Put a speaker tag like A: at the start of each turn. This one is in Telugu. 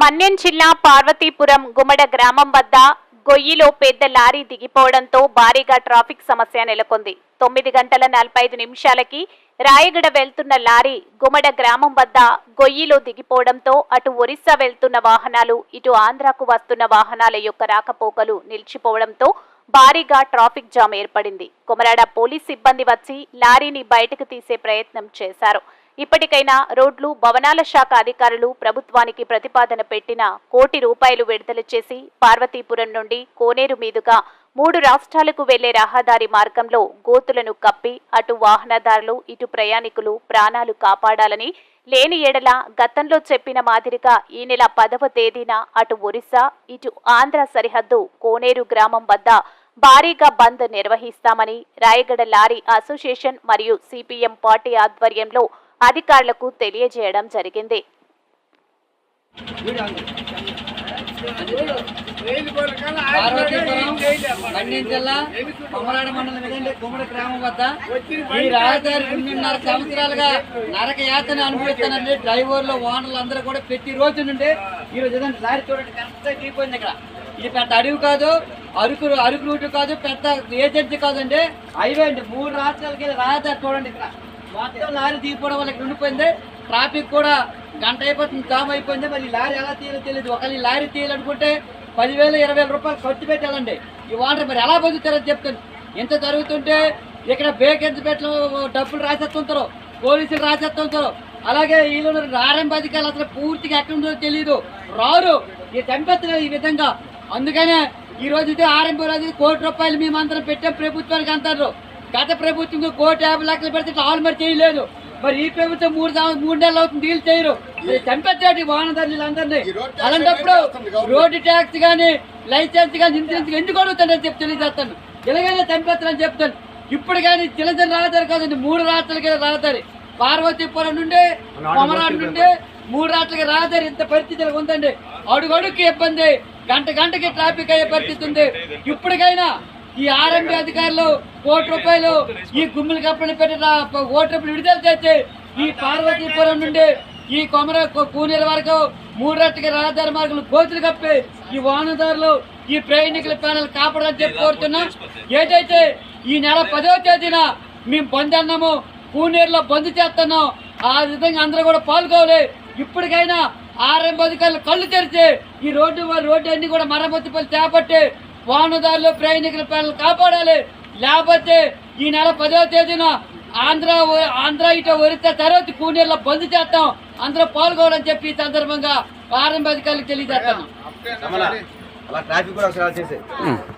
A: మన్యం జిల్లా పార్వతీపురం గుమడ గ్రామం వద్ద గొయ్యిలో పెద్ద లారీ దిగిపోవడంతో భారీగా ట్రాఫిక్ సమస్య నెలకొంది. తొమ్మిది గంటల నలభై ఐదు నిమిషాలకి రాయగడ వెళ్తున్న లారీ గుమడ గ్రామం వద్ద గొయ్యిలో దిగిపోవడంతో అటు ఒరిస్సా వెళ్తున్న వాహనాలు ఇటు ఆంధ్రాకు వస్తున్న వాహనాల యొక్క రాకపోకలు నిలిచిపోవడంతో భారీగా ట్రాఫిక్ జామ్ ఏర్పడింది. కొమరాడ పోలీస్ సిబ్బంది వచ్చి లారీని బయటకు తీసే ప్రయత్నం చేశారు. ఇప్పటికైనా రోడ్లు భవనాల శాఖ అధికారులు ప్రభుత్వానికి ప్రతిపాదన పెట్టిన కోటి రూపాయలు విడుదల చేసి పార్వతీపురం నుండి కోనేరు మీదుగా మూడు రాష్ట్రాలకు వెళ్ళే రహదారి మార్గంలో గోతులను కప్పి అటు వాహనదారులు ఇటు ప్రయాణికులు ప్రాణాలు కాపాడాలని లేని ఎడల గతంలో చెప్పిన మాదిరిగా ఈ నెల పదవ తేదీన అటు ఒరిస్సా ఇటు ఆంధ్ర సరిహద్దు కోనేరు గ్రామం వద్ద భారీగా బంద్ నిర్వహిస్తామని రాయగడ లారీ అసోసియేషన్ మరియు సిపిఎం పార్టీ ఆధ్వర్యంలో అధికారులకు తెలియజేయడం జరిగింది.
B: జిల్లా కొమరాడ మండలం గుమ్మడి గ్రామం వద్ద. ఈ రహదారి రెండున్నర సంవత్సరాలుగా నరక యాతన అనుభవిస్తానండి డ్రైవర్లు ఓనర్లు అందరూ కూడా ప్రతి రోజు నుండి ఈ రోజు ఏదండి లారీ చూడండి కరెక్ట్గా దిగిపోయింది ఇక్కడ. ఇది పెద్ద అడవి కాదు అరుకు అరుకు రూట్ కాదు పెద్ద ఏజెన్సీ కాదండి. హైవే అండి మూడు రాష్ట్రాలకి రాయదారి రహదారి చూడండి ఇక్కడ. మొత్తం లారీ దిగిపోవడం వల్ల ఇక్కడ ఉండిపోయింది. ట్రాఫిక్ కూడా గంట అయిపోతుంది జామ్ అయిపోయింది. మరి లారీ ఎలా తీయాలో తెలియదు ఒకరి లారీ తీయాలనుకుంటే పదివేలు ఇరవై వేల రూపాయలు ఖర్చు పెట్టాలండి. ఈ వాటర్ మరి ఎలా బతుకుతారని చెప్తాను. ఇంత జరుగుతుంటే ఇక్కడ బేకెన్స్ పెట్టడం డబ్బులు రాసేస్తుంటారు పోలీసులు రాసేస్తుంటారు అలాగే వీళ్ళు ఆరంభ అధికారులు అసలు పూర్తిగా ఎక్కడ ఉందో తెలియదు రారు. ఈ చంపేస్తున్నారు ఈ విధంగా. అందుకనే ఈ రోజు అయితే ఆర్ఎంపీ రాజు కోటి రూపాయలు మేమందరం పెట్టాం. ప్రభుత్వానికి అంటారు. గత ప్రభుత్వం కోటి యాభై లక్షలు పెడితే ఆలు మరి చేయలేదు. మరి ఈ ప్రభుత్వం మూడు మూడు నెలలు అవుతుంది డీల్ చేయరు. చంపేస్తాడు వాహనదారులు అందరినీ అలాంటప్పుడు రోడ్డు ట్యాక్స్ కానీ లైసెన్స్ కానీ ఇన్సూరెన్స్ ఎందుకు అడుగుతాడని చెప్పి తెలియజేస్తాను. ఇలాగైనా చంపేస్తానని చెప్తాను. ఇప్పుడు కానీ చిలజన రహదారి కాదండి మూడు రాష్ట్రాలకి రహదారి పార్వతీపురం నుండి కొమరాడు నుండి మూడు రాష్ట్రాలకి రహదారి ఇంత పరిస్థితి ఉందండి. అడుగు అడుగుకి ఇబ్బంది. గంట గంటకి ట్రాఫిక్ అయ్యే పరిస్థితి ఉంది. ఇప్పటికైనా ఈ ఆర్ఎంపీ అధికారులు కోటి రూపాయలు ఈ గుమ్మిల కంపెనీ పెట్టిన ఓటర్లు విడుదల చేసి ఈ పార్వతీపురం నుండి ఈ కొమర కూనీర వరకు మూడు రహదారి మార్గం కోతులు కప్పి ఈ వాహనదారులు ఈ ప్రయాణికుల ప్యానల్ కాపాడాలని చెప్పి కోరుతున్నాం. ఏదైతే ఈ నెల పదవ తేదీన మేము బంద్ అన్నాము కూనీరులో బంద్ చేస్తున్నాం. ఆ విధంగా అందరూ కూడా పాల్గొవాలి ఇప్పటికైనా ఆర్ఎం అధికారులు కళ్ళు తెరిచి ఈ రోడ్డు రోడ్డు అన్ని కూడా మరమ్మతు పనులు చేపట్టి వాహనదారులు ప్రయాణికుల పిల్లలు కాపాడాలి. లేకపోతే ఈ నెల పదవ తేదీన ఆంధ్ర ఆంధ్ర ఇటు ఒరిస్సా తర్వాత కూనీర్లో బంద్ చేస్తాం. అందరూ పాల్గొవాలని చెప్పి ఈ సందర్భంగా ఆర్ఎం అధికారులకు తెలియజేస్తాను